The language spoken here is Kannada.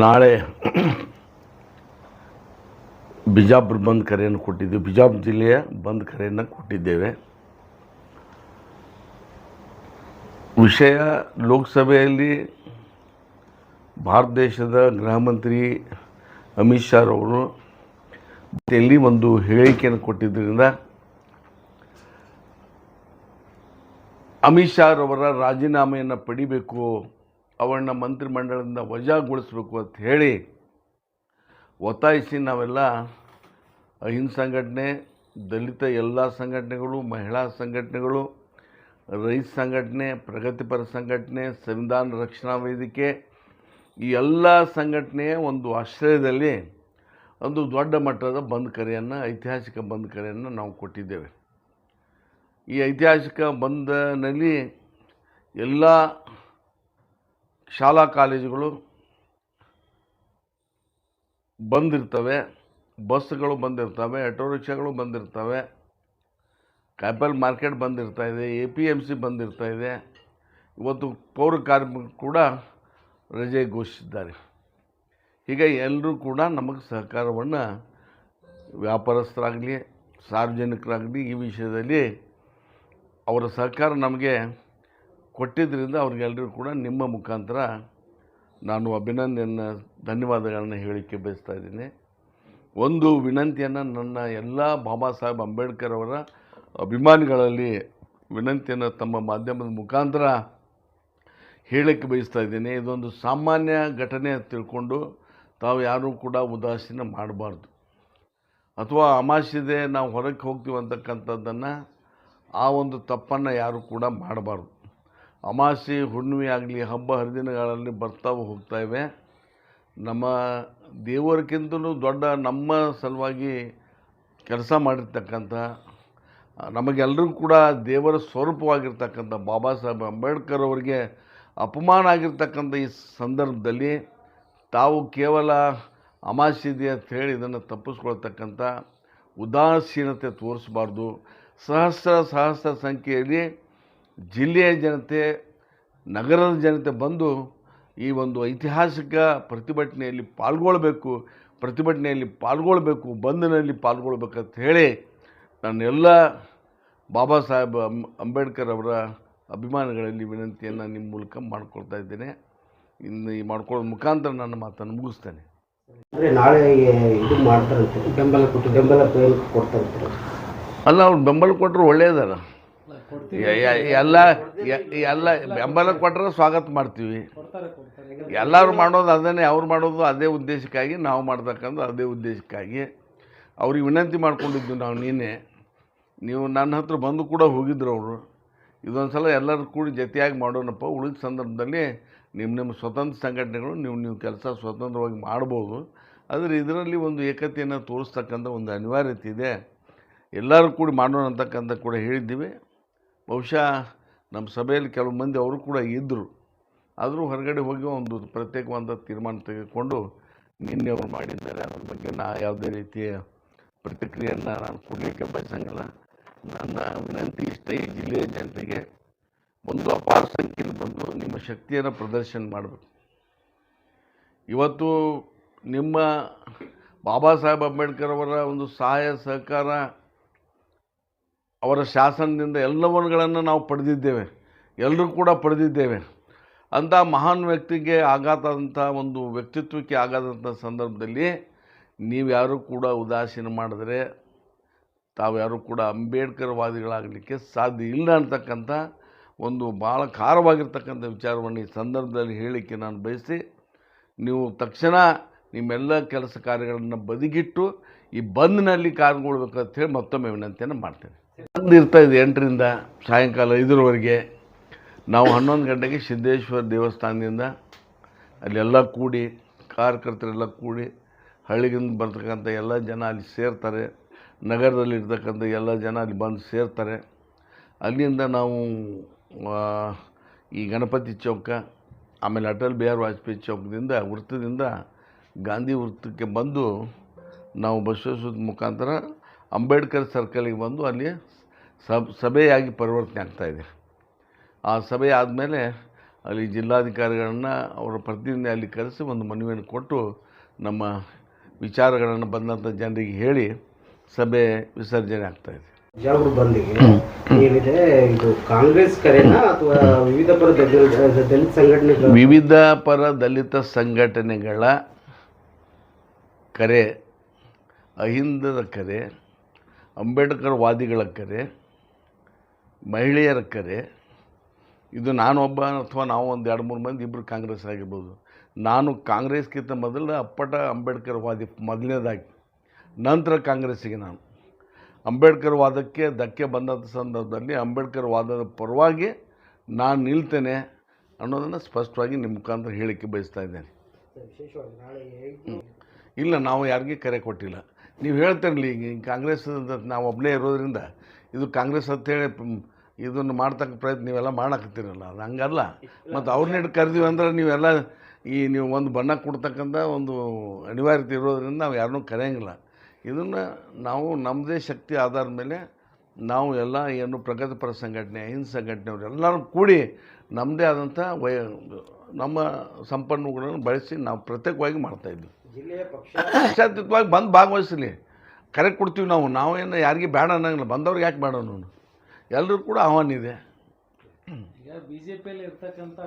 ನಾಳೆ ಬಿಜಾಪುರ ಬಂದ್ ಕರೆಯನ್ನು ಕೊಟ್ಟಿದ್ದೇವೆ ಬಿಜಾಪುರ ಜಿಲ್ಲೆಯ ಬಂದ್ ಕರೆಯನ್ನು ಕೊಟ್ಟಿದ್ದೇವೆ. ವಿಷಯ ಲೋಕಸಭೆಯಲ್ಲಿ ಭಾರತ ದೇಶದ ಗೃಹ ಮಂತ್ರಿ ಅಮಿತ್ ಶಾ ಅವರು ಎಲ್ಲಿ ಒಂದು ಹೇಳಿಕೆಯನ್ನು ಕೊಟ್ಟಿದ್ದರಿಂದ ಅಮಿತ್ ಶಾ ಅವರ ರಾಜೀನಾಮೆಯನ್ನು ಪಡಿಬೇಕು ಅವರನ್ನ ಮಂತ್ರಿಮಂಡಲದಿಂದ ವಜಾಗೊಳಿಸಬೇಕು ಅಂತ ಹೇಳಿ ಒತ್ತಾಯಿಸಿ ನಾವೆಲ್ಲ ಅಹಿಂದ ಸಂಘಟನೆ ದಲಿತ ಎಲ್ಲ ಸಂಘಟನೆಗಳು, ಮಹಿಳಾ ಸಂಘಟನೆಗಳು, ರೈತ ಸಂಘಟನೆ, ಪ್ರಗತಿಪರ ಸಂಘಟನೆ, ಸಂವಿಧಾನ ರಕ್ಷಣಾ ವೇದಿಕೆ, ಈ ಎಲ್ಲ ಸಂಘಟನೆಯ ಒಂದು ಆಶ್ರಯದಲ್ಲಿ ಒಂದು ದೊಡ್ಡ ಮಟ್ಟದ ಬಂದ್ ಕರೆಯನ್ನು, ಐತಿಹಾಸಿಕ ಬಂದ್ ಕರೆಯನ್ನು ನಾವು ಕೊಟ್ಟಿದ್ದೇವೆ. ಈ ಐತಿಹಾಸಿಕ ಬಂದನಲ್ಲಿ ಎಲ್ಲ ಶಾಲಾ ಕಾಲೇಜುಗಳು ಬಂದಿರ್ತವೆ ಬಸ್ಗಳು ಬಂದಿರ್ತವೆ, ಆಟೋ ರಿಕ್ಷಾಗಳು ಬಂದಿರ್ತವೆ, ಕ್ಯಾಪಿಟಲ್ ಮಾರ್ಕೆಟ್ ಬಂದಿರ್ತಾ ಇದೆ, ಎ ಪಿ ಎಂ ಸಿ ಬಂದಿರ್ತಾ ಇದೆ. ಇವತ್ತು ಪೌರ ಕಾರ್ಮಿಕರು ಕೂಡ ರಜೆ ಘೋಷಿಸಿದ್ದಾರೆ. ಹೀಗೆ ಎಲ್ಲರೂ ಕೂಡ ನಮಗೆ ಸಹಕಾರವನ್ನು ವ್ಯಾಪಾರಸ್ಥರಾಗಲಿ, ಸಾರ್ವಜನಿಕರಾಗಲಿ ಈ ವಿಷಯದಲ್ಲಿ ಅವರ ಸಹಕಾರ ನಮಗೆ ಕೊಟ್ಟಿದ್ದರಿಂದ ಅವ್ರಿಗೆಲ್ಲರೂ ಕೂಡ ನಿಮ್ಮ ಮುಖಾಂತರ ನಾನು ಅಭಿನಂದನೆಯನ್ನು, ಧನ್ಯವಾದಗಳನ್ನು ಹೇಳಲಿಕ್ಕೆ ಬಯಸ್ತಾ ಇದ್ದೀನಿ. ಒಂದು ವಿನಂತಿಯನ್ನು ನನ್ನ ಎಲ್ಲ ಬಾಬಾ ಸಾಹೇಬ್ ಅಂಬೇಡ್ಕರ್ ಅವರ ಅಭಿಮಾನಿಗಳಲ್ಲಿ ವಿನಂತಿಯನ್ನು ತಮ್ಮ ಮಾಧ್ಯಮದ ಮುಖಾಂತರ ಹೇಳಕ್ಕೆ ಬಯಸ್ತಾ ಇದ್ದೀನಿ. ಇದೊಂದು ಸಾಮಾನ್ಯ ಘಟನೆ ತಿಳ್ಕೊಂಡು ತಾವು ಯಾರೂ ಕೂಡ ಉದಾಸೀನ ಮಾಡಬಾರ್ದು. ಅಥವಾ ಅಮಾಸಿದೆ ನಾವು ಹೊರಗೆ ಹೋಗ್ತೀವಿ ಅಂತಕ್ಕಂಥದ್ದನ್ನು ಆ ಒಂದು ತಪ್ಪನ್ನು ಯಾರೂ ಕೂಡ ಮಾಡಬಾರ್ದು. ಅಮಾಸೆ, ಹುಣ್ಣಿಮೆ ಆಗಲಿ, ಹಬ್ಬ ಹರಿದಿನಗಳಲ್ಲಿ ಬರ್ತಾ ಹೋಗ್ತಾ ನಮ್ಮ ದೇವರಕ್ಕಿಂತಲೂ ದೊಡ್ಡ ನಮ್ಮ ಸಲುವಾಗಿ ಕೆಲಸ ಮಾಡಿರ್ತಕ್ಕಂಥ ನಮಗೆಲ್ಲರೂ ಕೂಡ ದೇವರ ಸ್ವರೂಪವಾಗಿರ್ತಕ್ಕಂಥ ಬಾಬಾ ಸಾಹೇಬ್ ಅಂಬೇಡ್ಕರ್ ಅವರಿಗೆ ಅಪಮಾನ ಆಗಿರ್ತಕ್ಕಂಥ ಈ ಸಂದರ್ಭದಲ್ಲಿ ತಾವು ಕೇವಲ ಅಮಾಸಿದೆ ಅಂತ ಹೇಳಿ ಇದನ್ನು ತಪ್ಪಿಸ್ಕೊಳ್ತಕ್ಕಂಥ ಉದಾಸೀನತೆ ತೋರಿಸಬಾರ್ದು. ಸಹಸ್ರ ಸಹಸ್ರ ಸಂಖ್ಯೆಯಲ್ಲಿ ಜಿಲ್ಲೆಯ ಜನತೆ ನಗರದ ಜನತೆ ಬಂದು ಈ ಒಂದು ಐತಿಹಾಸಿಕ ಪ್ರತಿಭಟನೆಯಲ್ಲಿ ಪಾಲ್ಗೊಳ್ಬೇಕು ಪ್ರತಿಭಟನೆಯಲ್ಲಿ ಪಾಲ್ಗೊಳ್ಬೇಕು ಬಂದ್ನಲ್ಲಿ ಪಾಲ್ಗೊಳ್ಬೇಕಂತ ಹೇಳಿ ನಾನೆಲ್ಲ ಬಾಬಾ ಸಾಹೇಬ್ ಅಂಬೇಡ್ಕರ್ ಅವರ ಅಭಿಮಾನಿಗಳಲ್ಲಿ ವಿನಂತಿಯನ್ನು ನಿಮ್ಮ ಮೂಲಕ ಮಾಡ್ಕೊಳ್ತಾ ಇದ್ದೇನೆ. ಇನ್ನು ಈ ಮಾಡ್ಕೊಳ್ಳೋ ಮುಖಾಂತರ ನನ್ನ ಮಾತನ್ನು ಮುಗಿಸ್ತೇನೆ. ಅಂದ್ರೆ ನಾಳೆ ಇದು ಮಾಡ್ತಾರಂತೆ ಬೆಂಬಲ ಕೊಟ್ಟು ಬೆಂಬಲ ಕೊಡ್ತಾರಂತೆ. ಅಲ್ಲ ಅವ್ರು ಬೆಂಬಲ ಕೊಟ್ಟರು ಒಳ್ಳೆಯದಲ್ಲ ಎಲ್ಲ ಎಲ್ಲ ಬೆಂಬಲ ಕೊಟ್ಟರೆ ಸ್ವಾಗತ ಮಾಡ್ತೀವಿ. ಎಲ್ಲರೂ ಮಾಡೋದು ಅದನ್ನೇ ಅವ್ರು ಮಾಡೋದು ಅದೇ ಉದ್ದೇಶಕ್ಕಾಗಿ ನಾವು ಮಾಡ್ತಕ್ಕಂಥ ಅದೇ ಉದ್ದೇಶಕ್ಕಾಗಿ. ಅವ್ರಿಗೆ ವಿನಂತಿ ಮಾಡ್ಕೊಂಡಿದ್ವಿ ನಾವು ನೀನೆ ನೀವು ನನ್ನ ಹತ್ರ ಬಂದು ಕೂಡ ಹೋಗಿದ್ರು ಅವರು. ಇದೊಂದು ಸಲ ಎಲ್ಲರೂ ಕೂಡಿ ಜೊತೆಯಾಗಿ ಮಾಡೋಣಪ್ಪ. ಉಳಿದ ಸಂದರ್ಭದಲ್ಲಿ ನಿಮ್ಮ ನಿಮ್ಮ ಸ್ವತಂತ್ರ ಸಂಘಟನೆಗಳು ನೀವು ನೀವು ಕೆಲಸ ಸ್ವತಂತ್ರವಾಗಿ ಮಾಡ್ಬೋದು. ಆದರೆ ಇದರಲ್ಲಿ ಒಂದು ಏಕತೆಯನ್ನು ತೋರಿಸ್ತಕ್ಕಂಥ ಒಂದು ಅನಿವಾರ್ಯತೆ ಇದೆ. ಎಲ್ಲರೂ ಕೂಡಿ ಮಾಡೋಣ ಅಂತಕ್ಕಂಥ ಕೂಡ ಹೇಳಿದ್ದೀವಿ. ಬಹುಶಃ ನಮ್ಮ ಸಭೆಯಲ್ಲಿ ಕೆಲವು ಮಂದಿ ಅವರು ಕೂಡ ಇದ್ದರು. ಆದರೂ ಹೊರಗಡೆ ಹೋಗಿ ಒಂದು ಪ್ರತ್ಯೇಕವಾದ ತೀರ್ಮಾನ ತೆಗೆದುಕೊಂಡು ನಿನ್ನೆ ಅವರು ಮಾಡಿದ್ದಾರೆ. ಅದ್ರ ಬಗ್ಗೆ ನಾ ಯಾವುದೇ ರೀತಿಯ ಪ್ರತಿಕ್ರಿಯೆಯನ್ನು ನಾನು ಕೊಡಲಿಕ್ಕೆ ಬಯಸಂಗಿಲ್ಲ. ನನ್ನ ವಿನಂತಿ ಇಷ್ಟೇ ಈ ಜಿಲ್ಲೆಯ ಜನತೆಗೆ ಒಂದು ಅಪಾರ ಸಂಖ್ಯೆಯಲ್ಲಿ ಬಂದು ನಿಮ್ಮ ಶಕ್ತಿಯನ್ನು ಪ್ರದರ್ಶನ ಮಾಡಬೇಕು. ಇವತ್ತು ನಿಮ್ಮ ಬಾಬಾ ಸಾಹೇಬ್ ಅಂಬೇಡ್ಕರ್ ಅವರ ಒಂದು ಸಹಾಯ, ಸಹಕಾರ ಅವರ ಶಾಸನದಿಂದ ಎಲ್ಲವನ್ನುಗಳನ್ನು ನಾವು ಪಡೆದಿದ್ದೇವೆ. ಎಲ್ಲರೂ ಕೂಡ ಪಡೆದಿದ್ದೇವೆ. ಅಂಥ ಮಹಾನ್ ವ್ಯಕ್ತಿಗೆ ಆಘಾತದಂಥ ಒಂದು ವ್ಯಕ್ತಿತ್ವಕ್ಕೆ ಆಗಾದಂಥ ಸಂದರ್ಭದಲ್ಲಿ ನೀವು ಯಾರೂ ಕೂಡ ಉದಾಸೀನ ಮಾಡಿದರೆ ತಾವು ಯಾರೂ ಕೂಡ ಅಂಬೇಡ್ಕರ್ವಾದಿಗಳಾಗಲಿಕ್ಕೆ ಸಾಧ್ಯ ಇಲ್ಲ ಅಂತಕ್ಕಂಥ ಒಂದು ಭಾಳ ಖಾರವಾಗಿರ್ತಕ್ಕಂಥ ವಿಚಾರವನ್ನು ಈ ಸಂದರ್ಭದಲ್ಲಿ ಹೇಳಲಿಕ್ಕೆ ನಾನು ಬಯಸಿ, ನೀವು ತಕ್ಷಣ ನಿಮ್ಮೆಲ್ಲ ಕೆಲಸ ಕಾರ್ಯಗಳನ್ನು ಬದಿಗಿಟ್ಟು ಈ ಬಂದ್ನಲ್ಲಿ ಕಾರ್ಯಗೊಳ್ಬೇಕಂತ ಹೇಳಿ ಮತ್ತೊಮ್ಮೆ ವಿನಂತಿಯನ್ನು ಮಾಡ್ತೇನೆ. ಬಂದ್ ಇದೆ ಎಂಟರಿಂದ ಸಾಯಂಕಾಲ ಐದರವರೆಗೆ. ನಾವು ಹನ್ನೊಂದು ಗಂಟೆಗೆ ಸಿದ್ದೇಶ್ವರ ದೇವಸ್ಥಾನದಿಂದ ಅಲ್ಲೆಲ್ಲ ಕೂಡಿ, ಕಾರ್ಯಕರ್ತರೆಲ್ಲ ಕೂಡಿ, ಹಳ್ಳಿಗಿಂದ ಬರ್ತಕ್ಕಂಥ ಎಲ್ಲ ಜನ ಅಲ್ಲಿ ಸೇರ್ತಾರೆ. ನಗರದಲ್ಲಿರ್ತಕ್ಕಂಥ ಎಲ್ಲ ಜನ ಅಲ್ಲಿ ಬಂದು ಸೇರ್ತಾರೆ. ಅಲ್ಲಿಂದ ನಾವು ಈ ಗಣಪತಿ ಚೌಕ, ಆಮೇಲೆ ಅಟಲ್ ಬಿಹಾರ್ ವಾಜಪೇಯಿ ಚೌಕದಿಂದ, ವೃತ್ತದಿಂದ, ಗಾಂಧಿ ವೃತ್ತಕ್ಕೆ ಬಂದು ನಾವು ಬಸವೇಶ್ವರದ ಮುಖಾಂತರ ಅಂಬೇಡ್ಕರ್ ಸರ್ಕಲಿಗೆ ಬಂದು ಅಲ್ಲಿ ಸಬ್ ಸಭೆಯಾಗಿ ಪರಿವರ್ತನೆ ಆಗ್ತಾಯಿದೆ ಆ ಸಭೆ ಆದಮೇಲೆ ಅಲ್ಲಿ ಜಿಲ್ಲಾಧಿಕಾರಿಗಳನ್ನು ಅವರ ಪ್ರತಿನಿಧಿ ಅಲ್ಲಿ ಕರೆಸಿ ಒಂದು ಮನವಿಯನ್ನು ಕೊಟ್ಟು ನಮ್ಮ ವಿಚಾರಗಳನ್ನು ಬಂದಂಥ ಜನರಿಗೆ ಹೇಳಿ ಸಭೆ ವಿಸರ್ಜನೆ ಆಗ್ತಾಯಿದೆ ಬಿಜಾಪುರ ಬಂದಿಗೆ ಏನಿದೆ ಇದು ಕಾಂಗ್ರೆಸ್ ಕರೆನಾ ಅಥವಾ ವಿವಿಧ ಪರ ದಲಿತ ಸಂಘಟನೆ ಸಂಘಟನೆಗಳು ವಿವಿಧ ಪರ ದಲಿತ ಸಂಘಟನೆಗಳ ಕರೆ ಅಹಿಂದದ ಕರೆ ಅಂಬೇಡ್ಕರ್ ವಾದಿಗಳ ಕರೆ ಮಹಿಳೆಯರ ಕರೆ ಇದು ನಾನೊಬ್ಬ ಅಥವಾ ನಾವು ಒಂದು ಎರಡು ಮೂರು ಮಂದಿ ಇಬ್ಬರು ಕಾಂಗ್ರೆಸ್ ಆಗಿರ್ಬೋದು. ನಾನು ಕಾಂಗ್ರೆಸ್ಗಿಂತ ಮೊದಲು ಅಪ್ಪಟ ಅಂಬೇಡ್ಕರ್ ವಾದಿ ಮೊದಲನೇದಾಗಿ ನಂತರ ಕಾಂಗ್ರೆಸ್ಸಿಗೆ ನಾನು. ಅಂಬೇಡ್ಕರ್ ವಾದಕ್ಕೆ ಧಕ್ಕೆ ಬಂದಂಥ ಸಂದರ್ಭದಲ್ಲಿ ಅಂಬೇಡ್ಕರ್ ವಾದದ ಪರವಾಗಿ ನಾನು ನಿಲ್ತೇನೆ ಅನ್ನೋದನ್ನು ಸ್ಪಷ್ಟವಾಗಿ ನಿಮ್ಮ ಮುಖಾಂತರ ಹೇಳಿಕೆ ಬಯಸ್ತಾ ಇದ್ದೇನೆ. ಇಲ್ಲ ನಾವು ಯಾರಿಗೆ ಕರೆ ಕೊಟ್ಟಿಲ್ಲ. ನೀವು ಹೇಳ್ತಿರಲಿ ಈಗ ಈ ಕಾಂಗ್ರೆಸ್ ಅಂತ ನಾವು ಒಬ್ಬನೇ ಇರೋದ್ರಿಂದ ಇದು ಕಾಂಗ್ರೆಸ್ ಅಂತೇಳಿ ಹೇಳಿ ಇದನ್ನು ಮಾಡ್ತಕ್ಕ ಪ್ರಯತ್ನ ನೀವೆಲ್ಲ ಮಾಡಕತ್ತಿರಲ್ಲ ಅದು ಹಂಗಲ್ಲ. ಮತ್ತು ಅವ್ರನ್ನ ಕರೆದೀವಿ ಅಂದ್ರೆ ನೀವೆಲ್ಲ ಈ ನೀವು ಒಂದು ಬಣ್ಣ ಕೊಡ್ತಕ್ಕಂಥ ಒಂದು ಅನಿವಾರ್ಯತೆ ಇರೋದ್ರಿಂದ ನಾವು ಯಾರನ್ನೂ ಕರೆಯಂಗಿಲ್ಲ. ಇದನ್ನು ನಾವು ನಮ್ಮದೇ ಶಕ್ತಿ ಆಧಾರದ ಮೇಲೆ ನಾವು ಎಲ್ಲ ಏನು ಪ್ರಗತಿಪರ ಸಂಘಟನೆ ಅಹಿಂಸ ಸಂಘಟನೆಯವರು ಎಲ್ಲರೂ ಕೂಡಿ ನಮ್ಮದೇ ಆದಂಥ ವಯ ನಮ್ಮ ಸಂಪನ್ಮೂಲಗಳನ್ನು ಬಳಸಿ ನಾವು ಪ್ರತ್ಯೇಕವಾಗಿ ಮಾಡ್ತಾಯಿದ್ವಿ ಪಕ್ಷಾತೀತವಾಗಿ ಬಂದು ಭಾಗವಹಿಸಲಿ. ಕರೆಕ್ಟ್ ಕೊಡ್ತೀವಿ ನಾವು. ನಾವೇನು ಯಾರಿಗೆ ಬೇಡ ಅನ್ನಂಗಿಲ್ಲ. ಬಂದವ್ರಿಗೆ ಯಾಕೆ ಬೇಡ ಅನ್ನೋನು ಎಲ್ಲರೂ ಕೂಡ ಆಹ್ವಾನ ಇದೆ. ಜೆ ಪಿಯಲ್ಲಿ ಇರ್ತಕ್ಕಂಥ